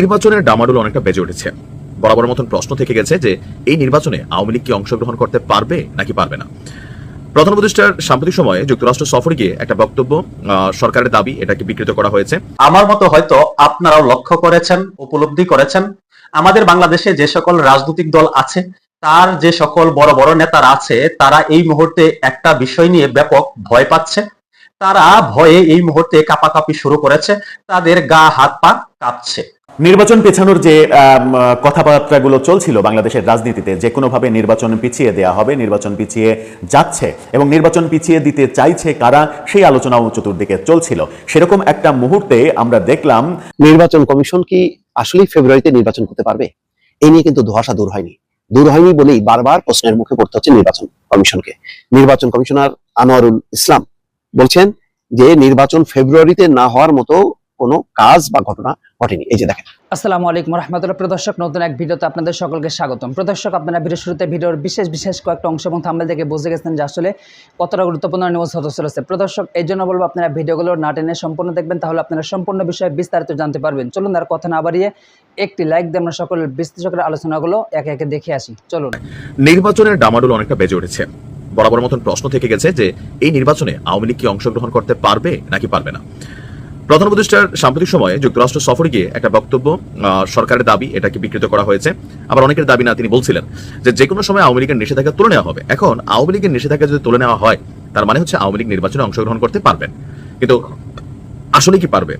নির্বাচনের ডামাডোল অনেকটা বেজে উঠেছে। বরাবর মতন প্রশ্ন থেকে গেছে যে, এই নির্বাচনে আওয়ামী লীগ কি অংশগ্রহণ করতে পারবে নাকি পারবে না? প্রধান উপদেষ্টার সাম্প্রতিক সময়ে যুক্তরাষ্ট্র সফরে গিয়ে একটা বক্তব্য সরকারের দাবি এটাকে বিকৃত করা হয়েছে। আমার মতো হয়তো আপনারাও লক্ষ্য করেছেন, উপলব্ধি করেছেন, আমাদের বাংলাদেশে যে সকল রাজনৈতিক দল আছে, তার যে সকল বড় বড় নেতারা আছে, তারা এই মুহূর্তে একটা বিষয় নিয়ে ব্যাপক ভয় পাচ্ছে। তারা ভয়ে এই মুহূর্তে কাপাকাপি শুরু করেছে, তাদের গা, হাত, পা কাঁপছে। নির্বাচন পেছানোর যে কথাবার্তাগুলো চলছিল বাংলাদেশের রাজনীতিতে, যে কোনোভাবে নির্বাচন পিছিয়ে দেয়া হবে, নির্বাচন পিছিয়ে যাচ্ছে এবং নির্বাচন পিছিয়ে দিতে চাইছে কারা, সেই আলোচনাও চতুর্দিকে চলছিল। সেরকম একটা মুহূর্তে আমরা দেখলাম, নির্বাচন কমিশন কি আসলেই ফেব্রুয়ারিতে নির্বাচন করতে পারবে? এই নিয়ে কিন্তু ধোয়াশা দূর হয়নি। দূর হয়নি বলেই বারবার প্রশ্নের মুখে পড়তে হচ্ছে নির্বাচন কমিশনকে। নির্বাচন কমিশনার আনোয়ারুল ইসলাম বলছেন যে, নির্বাচন ফেব্রুয়ারিতে না হওয়ার মতো কোনো কাজ বা ঘটনা ঘটেনি। এই যে দেখেন। আসসালামু আলাইকুম রহমতুল্লাহ। প্রদর্শক নতুন এক ভিডিওতে আপনাদের সকলকে স্বাগতম। প্রদর্শক আপনারা ভিডিও শুরুতে ভিডিওর বিশেষ বিশেষ কয়েকটা অংশ এবং থাম্বেল থেকে বুঝে গেছেন যে আসলে কতটা গুরুত্বপূর্ণ নিউজ হতে চলেছে। প্রদর্শক এই জন্য বলব আপনারা ভিডিওগুলো না টেনে সম্পূর্ণ দেখবেন তাহলে আপনারা সম্পূর্ণ বিষয়ে বিস্তারিত জানতে পারবেন। চলুন আর কথা না বাড়িয়ে একটি লাইক দিয়ে আমরা সকল বিশ্লেষকের আলোচনাগুলো একে একে দেখে আসি। চলুন। নির্বাচনের ডামাডোল অনেকটা বেজে উঠেছে। বরাবর মতন প্রশ্ন থেকে গেছে যে এই নির্বাচনে আওয়ামী লীগ কি অংশগ্রহণ করতে পারবে নাকি পারবে না? প্রধান উপদেষ্টার সাম্প্রতিক সময়ে যুক্তরাষ্ট্র সফরে গিয়ে একটা বক্তব্য সরকারের দাবি এটাকে বিকৃত করা হয়েছে। আবার অনেকের দাবি না, তিনি বলছিলেন যে যে কোনো সময় আওয়ামী লীগের নিষেধাজ্ঞা তুলে নেওয়া হবে। এখন আওয়ামী লীগের নিষেধাজ্ঞা যদি তুলে নেওয়া হয়, তার মানে হচ্ছে আওয়ামী লীগ নির্বাচনে অংশগ্রহণ করতে পারবেন। কিন্তু আসলে কি পারবে?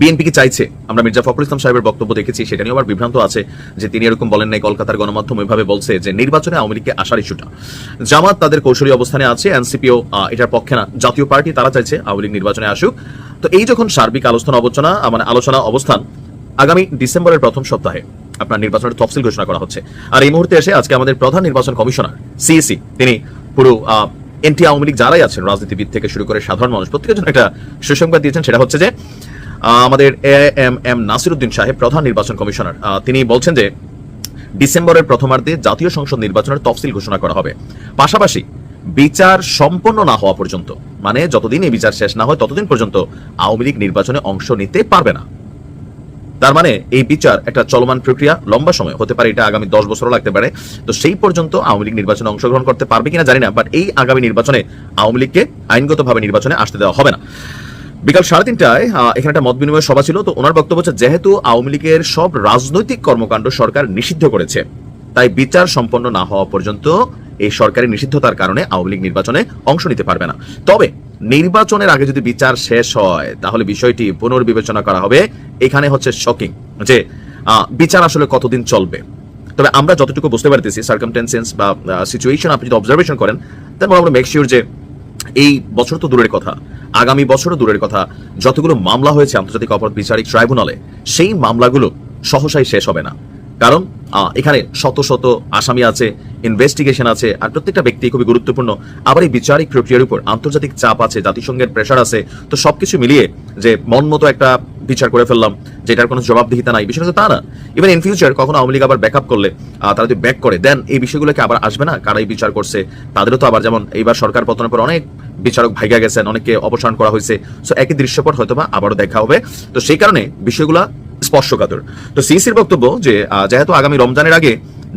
বিএনপি কি চাইছে? আমরা মির্জা ফখরুল ইসলাম সাহেবের বক্তব্য দেখেছি, সেটা নিয়ে আবার বিভ্রান্ত আছে যে তিনি এরকম বলেন নাই, কলকাতার গণমাধ্যম ওইভাবে বলছে যে নির্বাচনে আওয়ামী লীগকে আসার ইস্যুটা। জামাত তাদের কৌশলী অবস্থানে আছে, এনসিপিও এটার পক্ষে না। জাতীয় পার্টি তারা চাইছে আওয়ামী লীগ নির্বাচনে আসুক। তো এই যখন সার্বিক আলোচনা আলোচনা মানে আলোচনা অবস্থান, আগামী ডিসেম্বরের প্রথম সপ্তাহে আপনার নির্বাচনের তফসিল ঘোষণা করা হচ্ছে। আর এই মুহূর্তে এসে আজকে আমাদের প্রধান নির্বাচন কমিশনার সিইসি তিনি পুরো এনটি আওয়ামী লীগ যারাই আছেন, রাজনীতিবিদ থেকে শুরু করে সাধারণ মানুষ, প্রত্যেকের জন্য একটা সুসংবাদ দিয়েছেন, সেটা হচ্ছে যে আমাদের এ এম এম নাসিরুদ্দিন সাহেব, প্রধান নির্বাচন কমিশনার। তিনি বলছেন যে, ডিসেম্বরের প্রথমার্ধে জাতীয় সংসদ নির্বাচনের তফসিল ঘোষণা করা হবে। পাশাপাশি, বিচার সম্পন্ন না হওয়া পর্যন্ত মানে যতদিন এই বিচার শেষ না হয়, ততদিন পর্যন্ত আওয়ামী লীগ নির্বাচনে অংশ নিতে পারবে না। তার মানে এই বিচার একটা চলমান প্রক্রিয়া, লম্বা সময়, হতে পারে এটা আগামী দশ বছরও লাগতে পারে। তো সেই পর্যন্ত আওয়ামী লীগ নির্বাচনে অংশগ্রহণ করতে পারবে কিনা জানি না বাট এই আগামী নির্বাচনে আওয়ামী লীগকে আইনগতভাবে নির্বাচনে আসতে দেওয়া হবে না। বিকাল সাড়ে তিনটায় এখানে একটা মত বিনিময় সভা ছিল। তো ওনার বক্তব্য হচ্ছে, যেহেতু আওয়ামী লীগের সব রাজনৈতিক কর্মকাণ্ড সরকার নিষিদ্ধ করেছে, তাই বিচার সম্পন্ন না হওয়া পর্যন্ত এই সরকারি নিষিদ্ধতার কারণে আওয়ামী লীগ নির্বাচনে অংশ নিতে পারবে না। তবে নির্বাচনের আগে যদি বিচার শেষ হয়, তাহলে বিষয়টি পুনর্বিবেচনা করা হবে। এখানে হচ্ছে শকিং যে বিচার আসলে কতদিন চলবে? তবে আমরা যতটুকু বুঝতে পারতেছি সার্কামটেন্সেন্স বা সিচুয়েশন আপনি যদি অবজারভেশন করেন তারপর আমরা মেক শিওর যে এই বছর তো দূরের কথা। আগামী বছরও দূরের কথা। যতগুলো মামলা হয়েছে আন্তর্জাতিক অপরাধ বিচারিক ট্রাইব্যুনালে, সেই মামলাগুলো সহসাই শেষ হবে না। কারণ এখানে শত শত আসামি আছে ইনভেস্টিগেশন আছে, আর প্রত্যেকটা ব্যক্তি খুবই গুরুত্বপূর্ণ। আবার এই বিচারিক প্রক্রিয়ার উপর আন্তর্জাতিক চাপ আছে, জাতিসংঘের প্রেশার আছে, তো সবকিছু মিলিয়ে যে মন মতো একটা বিচার করে ফেললাম, যেটার কোনো জবাবদিহিতা নাই, বিষয়টা তা না। ইভেন ইন ফিউচার কখনো আওয়ামী লীগ আবার ব্যাকআপ করলে তারা যদি ব্যাক করে দেন এই বিষয়গুলোকে আবার আসবে না কারাই বিচার করছে, তাদেরও তো আবার যেমন এইবার সরকার পতনের পর অনেক বিচারক ভাইগা গেছেন, অনেককে অপসারণ করা হয়েছে সো একই দৃশ্যপট হয়তো বা আবারও দেখা হবে। তো সেই কারণে বিষয়গুলা স্পর্শকাতর। তো সিসির বক্তব্য যে যেহেতু আগামী রমজানের আগে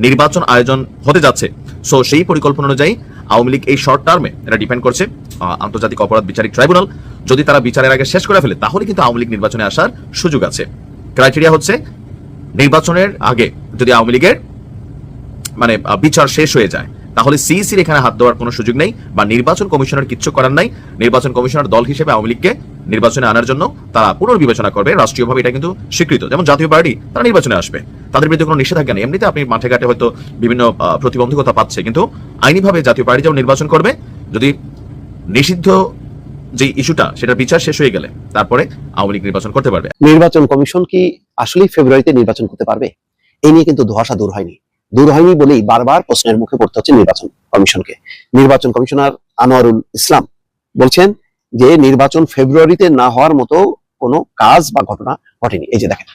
নির্বাচন আয়োজন হতে যাচ্ছে, সো সেই পরিকল্পনা অনুযায়ী আওয়ামী লীগ এই শর্ট টার্মে এটা ডিপেন্ড করছে আন্তর্জাতিক অপরাধ বিচারিক ট্রাইব্যুনাল যদি তারা বিচারের আগে শেষ করে ফেলে, তাহলে কিন্তু আওয়ামী লীগ নির্বাচনে আসার সুযোগ আছে। ক্রাইটেরিয়া হচ্ছে, নির্বাচনের আগে যদি আওয়ামী লীগের মানে বিচার শেষ হয়ে যায়, তাহলে সিইসির এখানে হাত দেওয়ার কোনো সুযোগ নেই, বা নির্বাচন কমিশনের কিচ্ছু করার নাই। নির্বাচন কমিশনার দল হিসেবে আওয়ামী লীগকে নির্বাচনে আনার জন্য তারা পুনর্বিবেচনা করবে। রাষ্ট্রীয়ভাবে এটা কিন্তু স্বীকৃত। যেমন জাতীয় পার্টি তারা নির্বাচনে আসবে। তাদের বিরুদ্ধে কোনো নিষেধাজ্ঞা নেই। এমনিতে আপনি মাঠে ঘাটে হয়তো বিভিন্ন প্রতিবন্ধকতা পাচ্ছে। কিন্তু আইনিভাবে জাতীয় পার্টি যেমন নির্বাচন করবে, যদি নিষিদ্ধ যে ইস্যুটা, সেটার বিচার শেষ হয়ে গেলে তারপরে আওয়ামী লীগ নির্বাচন করতে পারবে। নির্বাচন কমিশন কি আসলেই ফেব্রুয়ারিতে নির্বাচন করতে পারবে? এই নিয়ে কিন্তু ধোয়াশা দূর হয়নি। দূর হয়নি বলেই বারবার প্রশ্নের মুখে পড়তে হচ্ছে নির্বাচন কমিশনকে। নির্বাচন কমিশনার আনোয়ারুল ইসলাম বলছেন যে নির্বাচন ফেব্রুয়ারিতে না হওয়ার মতো কোনো কাজ বা ঘটনা ঘটেনি। এই যে দেখেন।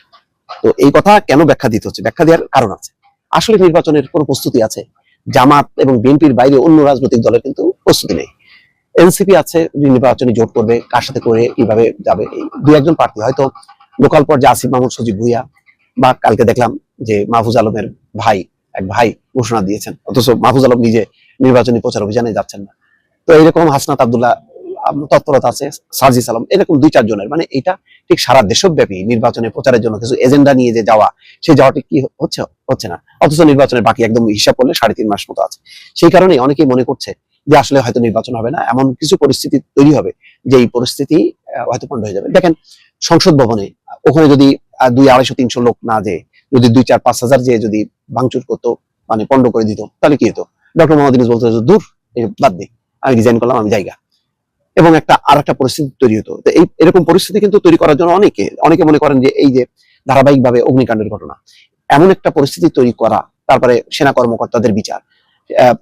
তো এই কথা কেন ব্যাখ্যা দিতে হচ্ছে? ব্যাখ্যা দেওয়ার কারণ আছে। আসলে নির্বাচনের কোনো প্রস্তুতি আছে। জামাত এবং বিএনপির বাইরে অন্য রাজনৈতিক দলের কিন্তু প্রস্তুতি নেই। এনসিপি আছে নির্বাচনী জোট করবে, কার সাথে করে কীভাবে যাবে দুই একজন প্রার্থী। হয়তো লোকাল পর্যায়ে আসিফ মাহমুদ, সজিব ভুইয়া বা কালকে দেখলাম যে মাহফুজ আলমের ভাই, এক ভাই ঘোষণা দিয়েছেন। অথচ মাহফুজ আলম নিজে নির্বাচনী প্রচার অভিযানে যাচ্ছেন না। তো এরকম হাসনাত আবদুল্লাহ তৎপরতা আছে সার্জিস আলম এরকম দুই চারজনের মানে এটা ঠিক সারা দেশব্যাপী নির্বাচনে প্রচারের জন্য কিছু এজেন্ডা নিয়ে যে যাওয়া সেই যাওয়াটি কি হচ্ছে হচ্ছে না। অথচ নির্বাচনের বাকি একদম হিসাব করলে সাড়ে তিন মাস মতো আছে। সেই কারণে অনেকেই মনে করছে যে আসলে হয়তো নির্বাচন হবে না, এমন কিছু পরিস্থিতি তৈরি হবে যে এই পরিস্থিতি হয়তো পণ্ড হয়ে যাবে। দেখেন, সংসদ ভবনে, ওখানে যদি দুই আড়াইশো তিনশো লোক না যে যদি দুই, চার, পাঁচ হাজার যে যদি ভাঙচুর করতো মানে পণ্ড করে দিত, তাহলে কি হতো? ডক্টর মোহাম্মদ ইউনূস বলতো, দূর বাদ দে। আমি রিজাইন করলাম, আমি জায়গা। এবং একটা আর একটা পরিস্থিতি তৈরি হতো। এই, এরকম পরিস্থিতি কিন্তু তৈরি করার জন্য অনেকে অনেকে মনে করেন যে এই যে ধারাবাহিকভাবে অগ্নিকাণ্ডের ঘটনা, এমন একটা পরিস্থিতি তৈরি করা, তারপরে সেনা কর্মকর্তাদের বিচার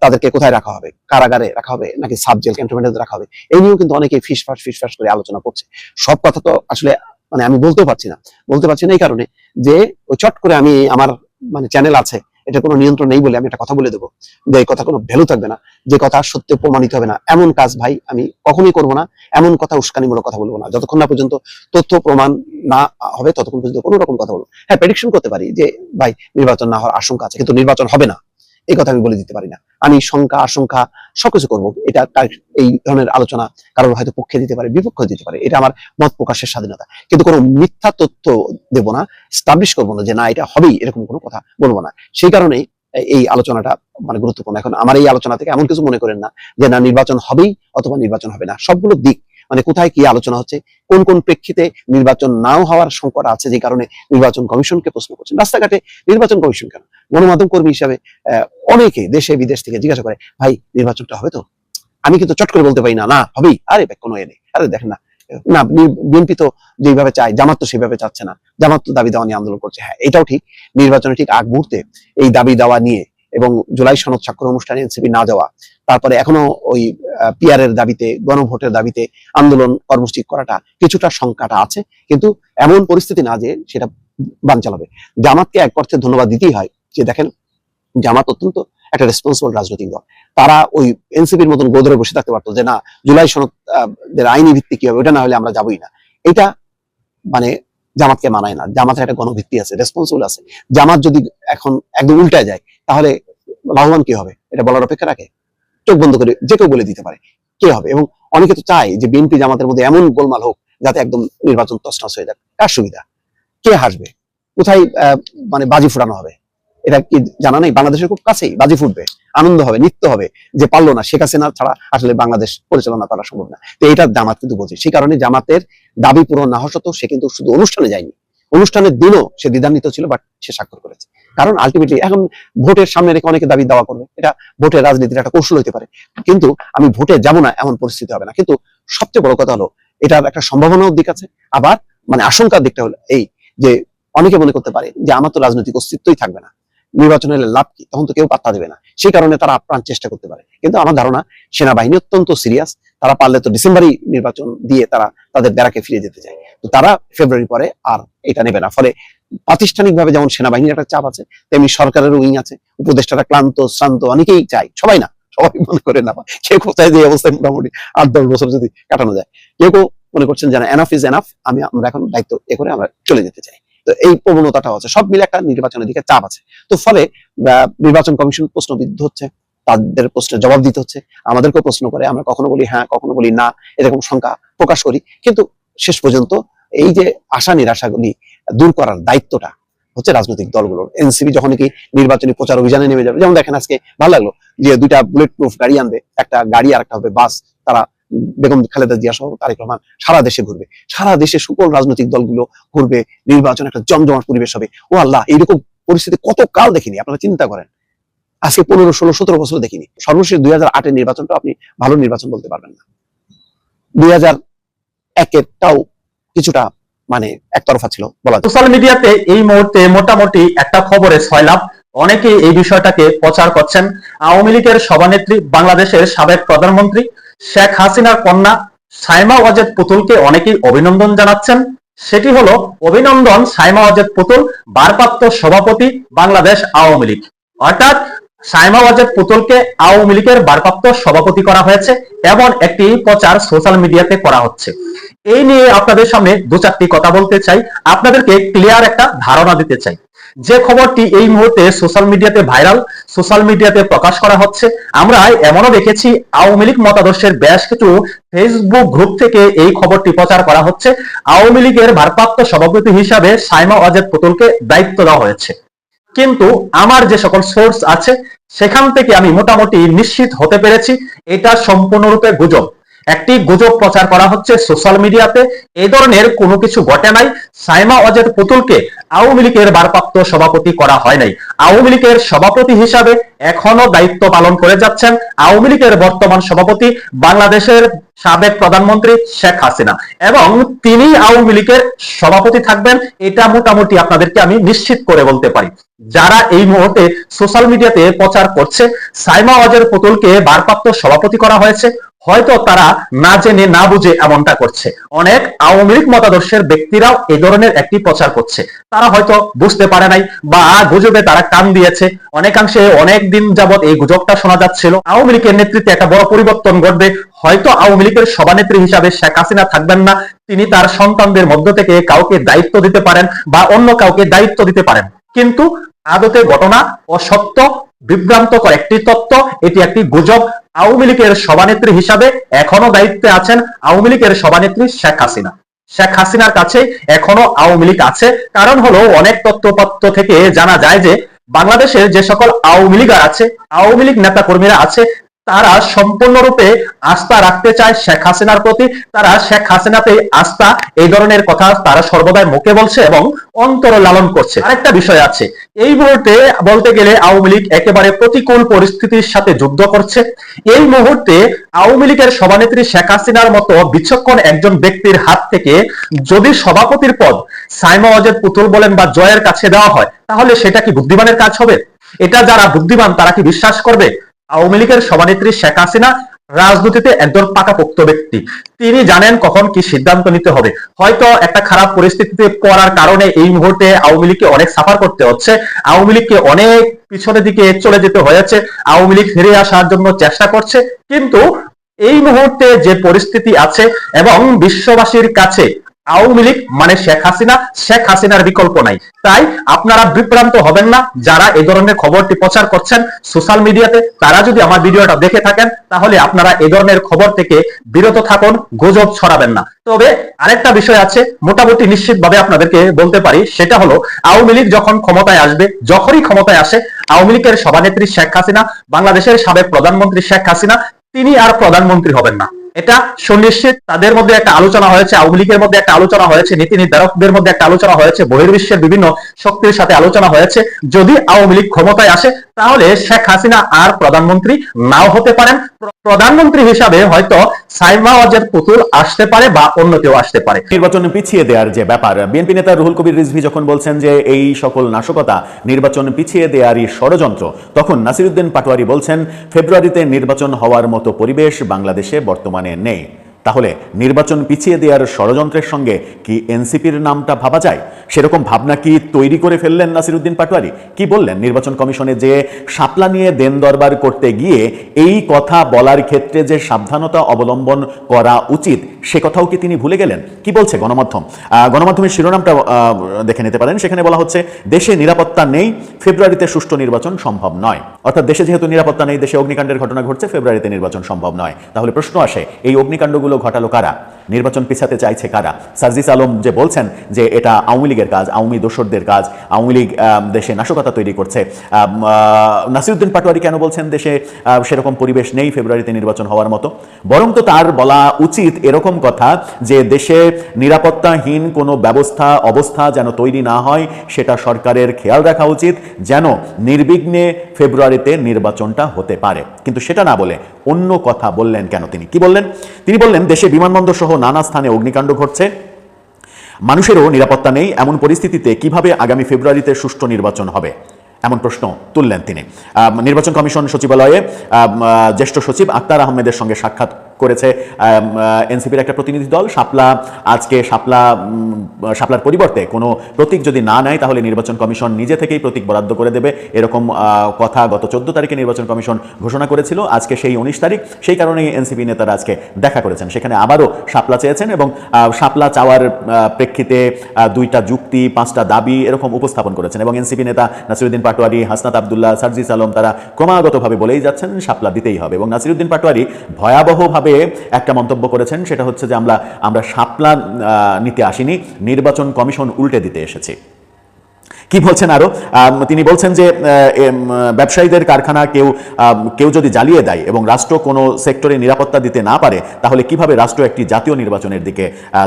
তাদেরকে কোথায় রাখা হবে? কারাগারে রাখা হবে? নাকি সাব জেল ক্যান্টনমেন্টে রাখা হবে? এই নিয়েও কিন্তু অনেকে ফিসফাস ফিসফাস করে আলোচনা করছে। সব কথা তো আসলে মানে আমি বলতেও পারছি না। বলতে পারছি না এই কারণে যে ওই চট করে আমি আমার মানে চ্যানেল আছে এটা কোনো নিয়ন্ত্রণ নেই বলে আমি একটা কথা বলে দেবো যে এই কথা কোনো ভ্যালু থাকবে না, যে কথা সত্য প্রমাণিত হবে না। এমন কাজ ভাই আমি কখনই করব না, এমন কথা উস্কানিমূলক কথা বলব না। যতক্ষণ না পর্যন্ত তথ্য প্রমাণ না হবে, ততক্ষণ পর্যন্ত কোনো রকম কথা বলব হ্যাঁ প্রেডিকশন করতে পারি যে ভাই নির্বাচন না হওয়ার আশঙ্কা আছে, কিন্তু নির্বাচন হবে না। এই কথা আমি বলে দিতে পারি না। আমি শঙ্কা, আশঙ্কা সবকিছু করব। এটা এই ধরনের আলোচনা কারণ হয়তো পক্ষে দিতে পারে, বিপক্ষে দিতে পারে। এটা আমার মত প্রকাশের স্বাধীনতা। কিন্তু কোনো মিথ্যা তথ্য দেব না স্টাবলিশ করব না যে না, এটা হবেই, এরকম কোনো কথা বলব না। সেই কারণেই এই আলোচনাটা মানে গুরুত্বপূর্ণ। এখন আমার এই আলোচনা থেকে এমন কিছু মনে করেন না যে না, নির্বাচন হবেই অথবা নির্বাচন হবে না। সবগুলো দিক মানে কোথায় কি আলোচনা হচ্ছে, কোন কোন প্রেক্ষিতে নির্বাচন নাও হওয়ার সংকট আছে যে কারণে নির্বাচন কমিশনকে প্রশ্ন করছেন। রাস্তাঘাটে নির্বাচন কমিশন কেন? গণমাধ্যম কর্মী হিসাবে অনেকে দেশে, বিদেশ থেকে জিজ্ঞাসা করে, ভাই, নির্বাচনটা হবে তো? আমি কিন্তু চট করে বলতে পারি, না না, হবেই। আরে কোনো এ নেই। আরে, দেখেন না না বিএনপি তো যেভাবে চায়, জামাত তো সেভাবে চাচ্ছে না। জামাত তো দাবি দাওয়া নিয়ে আন্দোলন করছে। হ্যাঁ এটাও ঠিক, নির্বাচনের ঠিক আগ মুহূর্তে এই দাবি দাওয়া নিয়ে এবং জুলাই সনদ স্বাক্ষর অনুষ্ঠানে এনসিপি না যাওয়া তারপরে এখনও ওই পিআর এর দাবিতে, গণভোটের দাবিতে আন্দোলন কর্মসূচি করাটা কিছুটা সংখ্যাটা আছে। কিন্তু এমন পরিস্থিতি না যে সেটা বান চালাবে জামাতকে এক অর্থে ধন্যবাদ দিতেই হয় যে দেখেন, জামাত অত্যন্ত একটা রেসপন্সিবল রাজনৈতিক দল। তারা ওই এনসিপির মতন গোদরে বসে থাকতে পারতো যে, না, জুলাই সনদ আইনি ভিত্তি কি হবে? ওটা না হলে আমরা যাবোই না। এটা মানে জামাতকে মানায় না। জামাতের একটা গণভিত্তি আছে রেসপন্সিবল আছে। জামাত যদি এখন একদম উল্টায় যায়, তাহলে লাভবান কি হবে? এটা বলার অপেক্ষা রাখে? চোখ বন্ধ করে যে কেউ বলে দিতে পারে, কে হবে? এবং অনেকে তো চায় যে বিএনপি জামাতের মধ্যে এমন গোলমাল হোক যাতে একদম নির্বাচন তছনছ হয়ে যাক। কার সুবিধা? কে হাসবে? কোথায় মানে বাজি ফুটানো হবে? এটা কি জানা নেই? বাংলাদেশের খুব কাছেই বাজি ফুটবে, আনন্দ হবে, নৃত্য হবে যে পারল না শেখ হাসিনা ছাড়া আসলে বাংলাদেশ পরিচালনা করা সম্ভব না। তো এটা জামাত কিন্তু বোঝে সেই কারণে জামাতের দাবি পূরণ না হওয়া সত্ত্বেও সে কিন্তু শুধু অনুষ্ঠানে যায়নি। অনুষ্ঠানের দিনও সে দ্বিধান্বিত ছিল বাট সে স্বাক্ষর করেছে। কারণ আলটিমেটলি এখন ভোটের সামনে রেখে অনেকে দাবি দাওয়া করবে। এটা ভোটের রাজনীতির একটা কৌশল হতে পারে। কিন্তু আমি ভোটে যাব না এমন পরিস্থিতি হবে না। কিন্তু সবচেয়ে বড় কথা হলো, এটার একটা সম্ভাবনার দিক আছে। আবার মানে আশঙ্কার দিকটা হলো এই যে অনেকে মনে করতে পারে যে আমার তো রাজনৈতিক অস্তিত্বই থাকবে না। নির্বাচন লাভ কি? তখন তো কেউ পাত্তা দেবে না। সেই কারণে তারা আপ্রাণ চেষ্টা করতে পারে। কিন্তু আমার ধারণা, সেনাবাহিনী অত্যন্ত সিরিয়াস তারা পারলে তো ডিসেম্বরই নির্বাচন দিয়ে তারা তাদের ব্যারাকে ফিরে যেতে চায়। তো তারা ফেব্রুয়ারি পরে আর এটা নেবে না। ফলে প্রাতিষ্ঠানিকভাবে যেমন সেনাবাহিনীর একটা চাপ আছে, তেমনি সরকারের উইং আছে। উপদেষ্টারা ক্লান্ত, শ্রান্ত, অনেকেই চায়। সবাই না, সবাই মনে করে না। কেউ কোথায় যে অবস্থায় মোটামুটি আট, দশ বছর যদি কাটানো যায়। কেউ কেউ মনে করছেন যে এনাফ ইজ এনাফ আমি, আমরা এখন দায়িত্ব এ করে আমরা চলে যেতে চাই। তো এই প্রবণতাটাও আছে। সব মিলে একটা নির্বাচনের দিকে চাপ আছে। তো ফলে নির্বাচন কমিশন প্রশ্নবিদ্ধ হচ্ছে, তাদের প্রশ্নের জবাব দিতে হচ্ছে, আমাদেরকেও প্রশ্ন করে, আমরা কখনো বলি হ্যাঁ কখনো বলি না, এরকম সংখ্যা প্রকাশ করি। কিন্তু শেষ পর্যন্ত এই যে আশা নিরাশাগুলি দূর করার দায়িত্বটা হচ্ছে রাজনৈতিক দলগুলোর। এনসিপি যখন কি নির্বাচনী প্রচার অভিযানে নেমে যাবে, যেমন দেখেন আজকে ভালো লাগল যে দুইটা বুলেট প্রুফ গাড়ি আনবে, একটা গাড়ি আর একটা হবে বাস তারা বেগম খালেদা জিয়া সহ তারেক রহমান সারা দেশে ঘুরবে। সারা দেশে সকল রাজনৈতিক দলগুলো ঘুরবে, নির্বাচন একটা জমজমাট পরিবেশ হবে। ও আল্লাহ, এইরকম পরিস্থিতি কত কাল দেখিনি, আপনারা চিন্তা করেন। আজকে পনেরো, ষোলো, সতেরো বছর দেখিনি। সর্বশেষ দুই হাজার আটের নির্বাচনটা আপনি ভালো নির্বাচন বলতে পারবেন না। দুই হাজার একেরটাও কিছুটা মানে একতরফা ছিল বলা সোশ্যাল মিডিয়াতে এই মুহূর্তে মোটামুটি একটা খবরে লাভ অনেকেই এই বিষয়টাকে প্রচার করছেন। আওয়ামী লীগের সভানেত্রী, বাংলাদেশের সাবেক প্রধানমন্ত্রী শেখ হাসিনার কন্যা সাইমা ওয়াজেদ পুতুলকে অনেকেই অভিনন্দন জানাচ্ছেন। সেটি হল অভিনন্দন সাইমা ওয়াজেদ পুতুল, ভারপ্রাপ্ত সভাপতি বাংলাদেশ আওয়ামী লীগ। অর্থাৎ সাইমা ওয়াজেদ পুতুলকে আওয়ামী লীগের ভারপ্রাপ্ত সভাপতি করা হয়েছে এমন একটি প্রচার সোশ্যাল মিডিয়াতে করা হচ্ছে। এই নিয়ে আপনাদের সামনে দু চারটি কথা বলতে চাই। আপনাদেরকে ক্লিয়ার একটা ধারণা দিতে চাই। যে খবরটি এই মুহূর্তে সোশ্যাল মিডিয়াতে ভাইরাল, সোশ্যাল মিডিয়াতে প্রকাশ করা হচ্ছে, আমরা এমনও দেখেছি আওয়ামী লীগ মতাদর্শের বেশ কিছু ফেসবুক গ্রুপ থেকে এই খবরটি প্রচার করা হচ্ছে। আওয়ামী লীগের ভারপ্রাপ্ত সভাপতি হিসাবে সাইমা ওয়াজেদ পুতুলকে দায়িত্ব দেওয়া হয়েছে। কিন্তু আমার যে সকল সোর্স আছে, সেখান থেকে আমি মোটামুটি নিশ্চিত হতে পেরেছি, এটা সম্পূর্ণরূপে গুজব। একটি গুজব প্রচার করা হচ্ছে সোশ্যাল মিডিয়াতে এই ধরনের কোনো কিছু ঘটে নাই। সাইমা অজেদ পুতুলকে আওয়ামী লীগের ভারপ্রাপ্ত সভাপতি করা হয় নাই। আওয়ামী লীগের সভাপতি হিসাবে এখনও দায়িত্ব পালন করে যাচ্ছেন আওয়ামী লীগের বর্তমান সভাপতি বাংলাদেশের সাবেক প্রধানমন্ত্রী শেখ হাসিনা। এবং তিনি আওয়ামী লীগের সভাপতি থাকবেন, এটা মোটামুটি আপনাদেরকে আমি নিশ্চিত করে বলতে পারি। যারা এই মুহূর্তে সোশ্যাল মিডিয়াতে প্রচার করছে, সাইমা ওয়াজের পুতুলকে ভারপ্রাপ্ত সভাপতি করা হয়েছে। হয়তো তারা না জেনে, না বুঝে এমনটা করছে। অনেক আওয়ামী লীগ মতাদর্শের ব্যক্তিরাও এই ধরনের একটি প্রচার করছে। তারা হয়তো বুঝতে পারে নাই বা গুজবে তারা কান দিয়েছে। অনেকাংশে অনেক দিন যাবত এই গুজবটা শোনা যাচ্ছিল। আওয়ামী লীগের নেতৃত্বে একটা বড় পরিবর্তন ঘটবে। হয়তো আওয়ামী লীগের সভানেত্রী হিসাবে শেখ হাসিনা থাকবেন না। তিনি তার সন্তানদের মধ্য থেকে কাউকে দায়িত্ব দিতে পারেন বা অন্য কাউকে দায়িত্ব দিতে পারেন। কিন্তু আদতে ঘটনা অসত্য, বিভ্রান্তকর একটি তত্ত্ব, এটি একটি গুজব। আওয়ামী লীগের সভানেত্রী হিসাবে এখনও দায়িত্বে আছেন আওয়ামী লীগের সভানেত্রী শেখ হাসিনা। শেখ হাসিনার কাছে এখনও আওয়ামী লীগ আছে। কারণ হলো অনেক তত্ত্বপাত্র থেকে জানা যায় যে বাংলাদেশের যে সকল আওয়ামী লীগ আছে, আওয়ামী লীগ নেতা কর্মীরা আছে তারা সম্পূর্ণরূপে আস্থা রাখতে চায় শেখ হাসিনার প্রতি। তারা শেখ হাসিনাতে আস্থা, এই ধরনের কথা তারা সর্বদাই মুখে বলছে এবং অন্তর লালন করছে। আরেকটা বিষয় আছে, এই মুহূর্তে বলতে গেলে আওয়ামী লীগ একেবারে প্রতিকূল পরিস্থিতির সাথে যুদ্ধ করছে। এই মুহূর্তে আওয়ামী লীগের সভানেত্রী শেখ হাসিনার মতো বিচক্ষণ একজন ব্যক্তির হাত থেকে যদি সভাপতির পদ সাইমা ওয়াজেদ পুতুল বলেন বা জয়ের কাছে দেওয়া হয়, তাহলে সেটা কি বুদ্ধিমানের কাজ হবে? এটা যারা বুদ্ধিমান, তারা কি বিশ্বাস করবে? আওয়ামী লীগের সভানেত্রী শেখ হাসিনা রাজনীতিতে একজন পাকাপোক্ত ব্যক্তি। তিনি জানেন কখন কি সিদ্ধান্ত নিতে হবে। হয়তো একটা খারাপ পরিস্থিতিতে পড়ার কারণে এই মুহূর্তে আওয়ামী লীগকে অনেক সাফার করতে হচ্ছে। আওয়ামী লীগকে অনেক পিছনের দিকে চলে যেতে হয়েছে। আওয়ামী লীগ ফিরে আসার জন্য চেষ্টা করছে। কিন্তু এই মুহূর্তে যে পরিস্থিতি আছে এবং বিশ্ববাসীর কাছে আওয়ামী লীগ মানে শেখ হাসিনা, শেখ হাসিনার বিকল্প নাই। তাই আপনারা বিভ্রান্ত হবেন না, যারা এই ধরনের খবরটি প্রচার করছেন সোশ্যাল মিডিয়াতে তারা যদি আমার ভিডিওটা দেখে থাকেন, তাহলে আপনারা এই ধরনের খবর থেকে বিরত থাকুন, গুজব ছড়াবেন না। তবে আরেকটা বিষয় আছে, মোটামুটি নিশ্চিতভাবে আপনাদেরকে বলতে পারি, সেটা হলো আওয়ামী লীগ যখন ক্ষমতায় আসবে, যখনই ক্ষমতায় আসে, আওয়ামী লীগের সভানেত্রী শেখ হাসিনা, বাংলাদেশের সাবেক প্রধানমন্ত্রী শেখ হাসিনা, তিনি আর প্রধানমন্ত্রী হবেন না। এটা সুনিশ্চিত তাদের মধ্যে একটা আলোচনা হয়েছে, আওয়ামী লীগের মধ্যে একটা আলোচনা হয়েছে, নীতি নির্ধারকদের মধ্যে একটা আলোচনা হয়েছে, বহির্বিশ্বের বিভিন্ন শক্তির সাথে আলোচনা হয়েছে। যদি আওয়ামী লীগ ক্ষমতায় আসে, তাহলে শেখ হাসিনা আর প্রধানমন্ত্রী নাও হতে পারেন। প্রধানমন্ত্রী হিসাবে হয়তো সাইমা ওয়াজের পুতুল আসতে পারে বা অন্য কেউ আসতে পারে। নির্বাচন পিছিয়ে দেওয়ার যে ব্যাপার, বিএনপি নেতা রুহুল কবির রিজভি যখন বলছেন যে এই সকল নাশকতা নির্বাচন পিছিয়ে দেওয়ারই ষড়যন্ত্র, তখন নাসিরুদ্দিন পাটোয়ারি বলছেন, ফেব্রুয়ারিতে নির্বাচন হওয়ার মতো পরিবেশ বাংলাদেশে বর্তমানে নেই। তাহলে নির্বাচন পিছিয়ে দেওয়ার ষড়যন্ত্রের সঙ্গে কি এনসিপির নামটা ভাবা যায়? সেরকম ভাবনা কি তৈরি করে ফেললেন নাসিরুদ্দিন পাটোয়ারি? কি বললেন নির্বাচন কমিশনে যে শাপলা নিয়ে দেন দরবার করতে গিয়ে এই কথা বলার ক্ষেত্রে যে সাবধানতা অবলম্বন করা উচিত, সে কথাও কি তিনি ভুলে গেলেন? কি বলছে গণমাধ্যম? গণমাধ্যমের শিরোনামটা দেখে নিতে পারেন। সেখানে বলা হচ্ছে, দেশে নিরাপত্তা নেই, ফেব্রুয়ারিতে সুষ্ঠু নির্বাচন সম্ভব নয়। অর্থাৎ দেশে যেহেতু নিরাপত্তা নেই, দেশে অগ্নিকাণ্ডের ঘটনা ঘটছে, ফেব্রুয়ারিতে নির্বাচন সম্ভব নয়। তাহলে প্রশ্ন আসে, এই অগ্নিকাণ্ডগুলো ঘটালো কারা? নির্বাচন পিছাতে চাইছে কারা? সার্জিস আলম যে বলছেন যে এটা আওয়ামী লীগের কাজ, আওয়ামী দোসরদের কাজ, আওয়ামী লীগ দেশে নাশকতা তৈরি করছে। নাসিরুদ্দিন পাটোয়ারি কেন বলছেন দেশে? সেরকম পরিবেশ নেই ফেব্রুয়ারিতে নির্বাচন হওয়ার মতো। বরং তো তার বলা উচিত এরকম কথা যে দেশে নিরাপত্তাহীন কোনো ব্যবস্থা, অবস্থা যেন তৈরি না হয়, সেটা সরকারের খেয়াল রাখা উচিত যেন নির্বিঘ্নে ফেব্রুয়ারিতে নির্বাচনটা হতে পারে। কিন্তু সেটা না বলে অন্য কথা বললেন কেন তিনি? কি বললেন? তিনি বললেন, দেশে বিমানবন্দর সহ নানা স্থানে অগ্নিকাণ্ড ঘটছে। মানুষেরও নিরাপত্তা নেই। এমন পরিস্থিতিতে কীভাবে আগামী ফেব্রুয়ারিতে সুষ্ঠু নির্বাচন হবে? এমন প্রশ্ন তুললেন তিনি। নির্বাচন কমিশন সচিবালয়ে জ্যেষ্ঠ সচিব আক্তার আহমেদের সঙ্গে সাক্ষাৎ করেছে এনসিপির একটা প্রতিনিধি দল। শাপলা, আজকে শাপলা শাপলার পরিবর্তে কোনো প্রতীক যদি না নেয়, তাহলে নির্বাচন কমিশন নিজে থেকেই প্রতীক বরাদ্দ করে দেবে। এরকম কথা গত চোদ্দ তারিখে নির্বাচন কমিশন ঘোষণা করেছিল। আজকে সেই উনিশ তারিখ, সেই কারণেই এনসিপি নেতারা আজকে দেখা করেছেন। সেখানে আবারও শাপলা চেয়েছেন এবং শাপলা চাওয়ার প্রেক্ষিতে দুইটা যুক্তি, পাঁচটা দাবি এরকম উপস্থাপন করেছেন এবং এনসিপি নেতা নাসিরুদ্দিন পাটোয়ারি, হাসনাত আবদুল্লাহ সার্জিস আলম তারা ক্রমাগতভাবে বলেই যাচ্ছেন, শাপলা দিতেই হবে। এবং নাসিরুদ্দিন পাটোয়ারি ভয়াবহভাবে একটা মন্তব্য করেছেন সেটা হচ্ছে যে আমরা আমরা আহ, নিতে আসিনি নির্বাচন কমিশন উল্টে দিতে এসেছি। কি বলছেন আরও? তিনি বলছেন যে ব্যবসায়ীদের কারখানা কেউ কেউ যদি জ্বালিয়ে দেয় এবং রাষ্ট্র কোনো সেক্টরে নিরাপত্তা দিতে না পারে তাহলে কীভাবে রাষ্ট্র একটি জাতীয় নির্বাচনের দিকে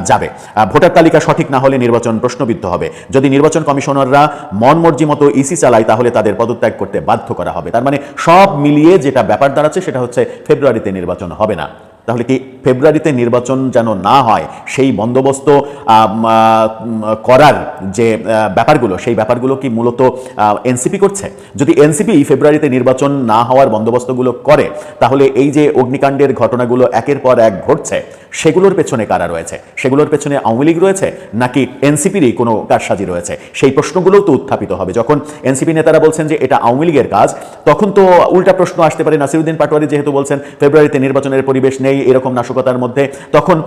যাবে? ভোটার তালিকা সঠিক না হলে নির্বাচন প্রশ্নবিদ্ধ হবে। যদি নির্বাচন কমিশনাররা মন মর্জি মতো ইসি চালায় তাহলে তাদের পদত্যাগ করতে বাধ্য করা হবে। তার মানে সব মিলিয়ে যেটা ব্যাপার দাঁড়াচ্ছে সেটা হচ্ছে ফেব্রুয়ারিতে নির্বাচন হবে না। তাহলে কি ফেব্রুয়ারিতে নির্বাচন যেন না হয়, সেই বন্দোবস্ত করার যে ব্যাপারগুলো, সেই ব্যাপারগুলো কি মূলত এনসিপি করছে? যদি এনসিপি ফেব্রুয়ারিতে নির্বাচন না হওয়ার বন্দোবস্তগুলো করে, তাহলে এই যে অগ্নিকাণ্ডের ঘটনাগুলো একের পর এক ঘটছে, সেগুলোর পেছনে কারা রয়েছে? সেগুলোর পেছনে আওয়ামী লীগ রয়েছে, নাকি এনসিপিরই কোনো কারসাজি রয়েছে? সেই প্রশ্নগুলোও তো উত্থাপিত হবে। যখন এনসিপি নেতারা বলছেন যে এটা আওয়ামী লীগের কাজ, তখন তো উল্টা প্রশ্ন আসতে পারে, নাসিরুদ্দিন পাটোয়ারি যেহেতু বলছেন, ফেব্রুয়ারিতে নির্বাচনের পরিবেশ নেই, এরকম নাশকতার মধ্যে। তখন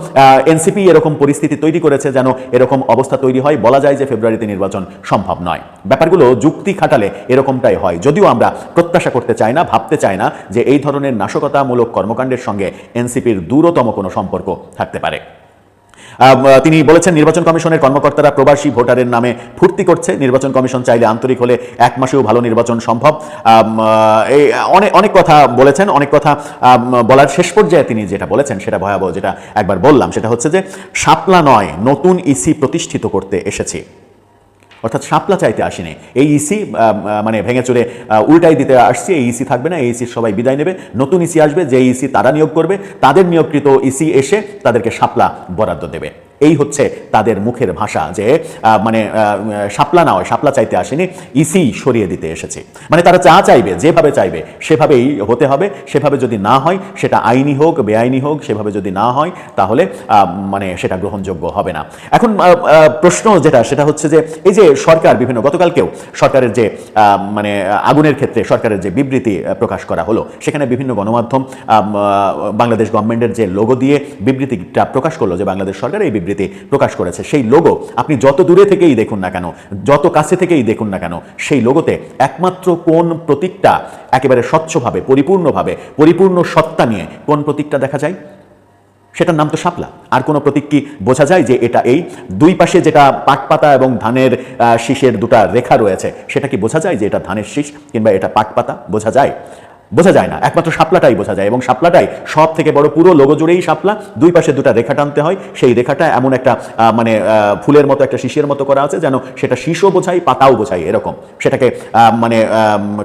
এনসিপি এরকম পরিস্থিতি তৈরি করেছে যেন এরকম অবস্থা তৈরি হয়। বলা যায় যে ফেব্রুয়ারিতে নির্বাচন সম্ভব নয়। ব্যাপারগুলো যুক্তি খাটালে এরকমটাই হয়। যদিও আমরা প্রত্যাশা করতে চাই না, ভাবতে চাই না যে এই ধরনের নাশকতামূলক কর্মকাণ্ডের সঙ্গে এনসিপির দূরতম কোনো সম্পর্ক থাকতে পারে। তিনি বলেছেন, নির্বাচন কমিশনের কর্মকর্তারা প্রবাসী ভোটারের নামে ফুর্তি করছে। নির্বাচন কমিশন চাইলে আন্তরিক হলে এক মাসেও ভালো নির্বাচন সম্ভব। অনেক অনেক কথা বলেছেন, অনেক কথা বলার শেষ পর্যায়ে তিনি যেটা বলেছেন, সেটা ভয়াবহ, যেটা একবার বললাম। সেটা হচ্ছে যে শাপলা নয়, নতুন ইসি প্রতিষ্ঠিত করতে এসেছি। অর্থাৎ সাপলা চাইতে আসেনি। এই ইসি মানে ভেঙে চলে উল্টাই দিতে আসছে, এই ইসি থাকবে না, এই ইসির সবাই বিদায় নেবে। নতুন ইসি আসবে, যে ইসি তারা নিয়োগ করবে, তাদের নিয়োগকৃত ইসি এসে তাদেরকে সাপলা বরাদ্দ দেবে। এই হচ্ছে তাদের মুখের ভাষা যে মানে শাপলা না হয়, শাপলা চাইতে আসেনি, ইসি সরিয়ে দিতে এসেছে। মানে তারা যা চাইবে, যেভাবে চাইবে, সেভাবেই হতে হবে, সেভাবে যদি না হয়, সেটা আইনি হোক, বেআইনি হোক, সেভাবে যদি না হয়, তাহলে মানে সেটা গ্রহণযোগ্য হবে না। এখন প্রশ্ন যেটা, সেটা হচ্ছে যে, এই যে সরকার বিভিন্ন, গতকালকেও সরকারের যে মানে আগুনের ক্ষেত্রে সরকারের যে বিবৃতি প্রকাশ করা হলো, সেখানে বিভিন্ন গণমাধ্যম বাংলাদেশ গভর্নমেন্টের যে লোগো দিয়ে বিবৃতিটা প্রকাশ করল যে বাংলাদেশ সরকার এই বিবৃতি প্রকাশ করেছে। সেই লোগো আপনি যত দূরে থেকেই দেখুন না কেন, যত কাছে থেকেই দেখুন না কেন, সেই লোগোতে একমাত্র কোন প্রতীকটা একেবারে স্বচ্ছভাবে, পরিপূর্ণভাবে, পরিপূর্ণ সত্তা নিয়ে কোন প্রতীকটা দেখা যায়? সেটার নাম তো শাপলা। আর কোনো প্রতীক কি বোঝা যায় যে এটা এই? দুই পাশে যেটা পাট পাতা এবং ধানের শীষের দুটা রেখা রয়েছে, সেটা কি বোঝা যায় যে এটা ধানের শীষ কিংবা এটা পাট পাতা? বোঝা যায়। বোঝা যায় না। একমাত্র শাপলাটাই বোঝা যায় এবং শাপলাটাই সব থেকে বড় পুরো লোগো জুড়েই শাপলা। দুই পাশে দুটা রেখা টানতে হয়। সেই রেখাটা এমন একটা মানে ফুলের মতো একটা শীষের মতো করা আছে যেন সেটা শীষও বোঝাই পাতাও বোঝায় এরকম। সেটাকে মানে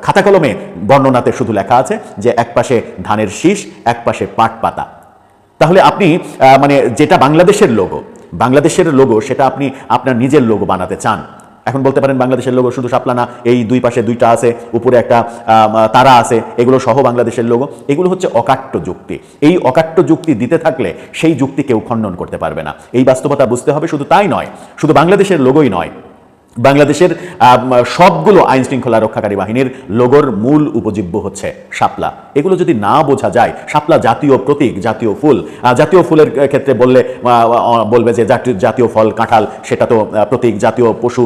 খাতা কলমে বর্ণনাতে শুধু লেখা আছে যে এক পাশে ধানের শীষ, এক পাশে পাট পাতা। তাহলে আপনি মানে যেটা বাংলাদেশের লোগো বাংলাদেশের লোগো সেটা আপনি আপনার নিজের লোগো বানাতে চান। এখন বলতে পারেন বাংলাদেশের লোগো শুধু শাপলা না, এই দুই পাশে দুইটা আছে, উপরে একটা তারা আছে, এগুলো সহ বাংলাদেশের লোগো। এগুলো হচ্ছে অকাট্য যুক্তি। এই অকাট্য যুক্তি দিতে থাকলে সেই যুক্তি কেউ খণ্ডন করতে পারবে না। এই বাস্তবতা বুঝতে হবে, শুধু তাই নয়, শুধু বাংলাদেশের লোগোই নয়, বাংলাদেশের সবগুলো আইন শৃঙ্খলা রক্ষাকারী বাহিনীর লোগোর মূল উপজীব্য হচ্ছে শাপলা। এগুলো যদি না বোঝা যায়, শাপলা জাতীয় প্রতীক, জাতীয় ফুল জাতীয় ফুলের ক্ষেত্রে বললে বলবে যে জাতীয় ফল, কাঁঠাল, সেটা তো প্রতীক, জাতীয় পশু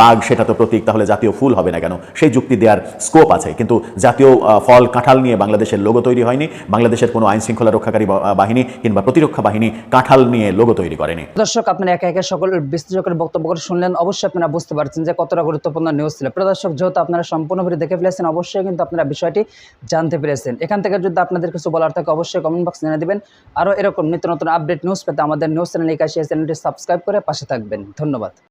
বাঘ, সেটা তো প্রতীক, তাহলে জাতীয় ফুল হবে না কেন? সেই যুক্তি দেওয়ার স্কোপ আছে। কিন্তু জাতীয় ফল, কাঁঠাল নিয়ে বাংলাদেশের লোগো তৈরি হয়নি, বাংলাদেশের কোনো আইন শৃঙ্খলা রক্ষাকারী বাহিনী কিংবা প্রতিরক্ষা বাহিনী কাঁঠাল নিয়ে লোগো তৈরি করেনি। দর্শক, আপনারা একে একে সকল বিশ্লেষকের বক্তব্য করে শুনলেন। অবশ্যই আপনারা বুঝতে পারছেন যে কতটা গুরুত্বপূর্ণ নিউজ ছিল। প্রদর্শক যেহেতু আপনারা সম্পূর্ণ ভিডিও দেখে ফেলেছেন, অবশ্যই কিন্তু আপনারা বিষয়টি জানতে পেরেছেন। এখান থেকে যদি আপনাদের কিছু বলার থাকে অবশ্যই কমেন্ট বক্স জানিয়ে দেবেন। আরও এরকম নিত্য নতুন আপডেট নিউজ পেতে আমাদের নিউজ চ্যানেল একাশি চ্যানেলটি সাবস্ক্রাইব করে পাশে থাকবেন। ধন্যবাদ।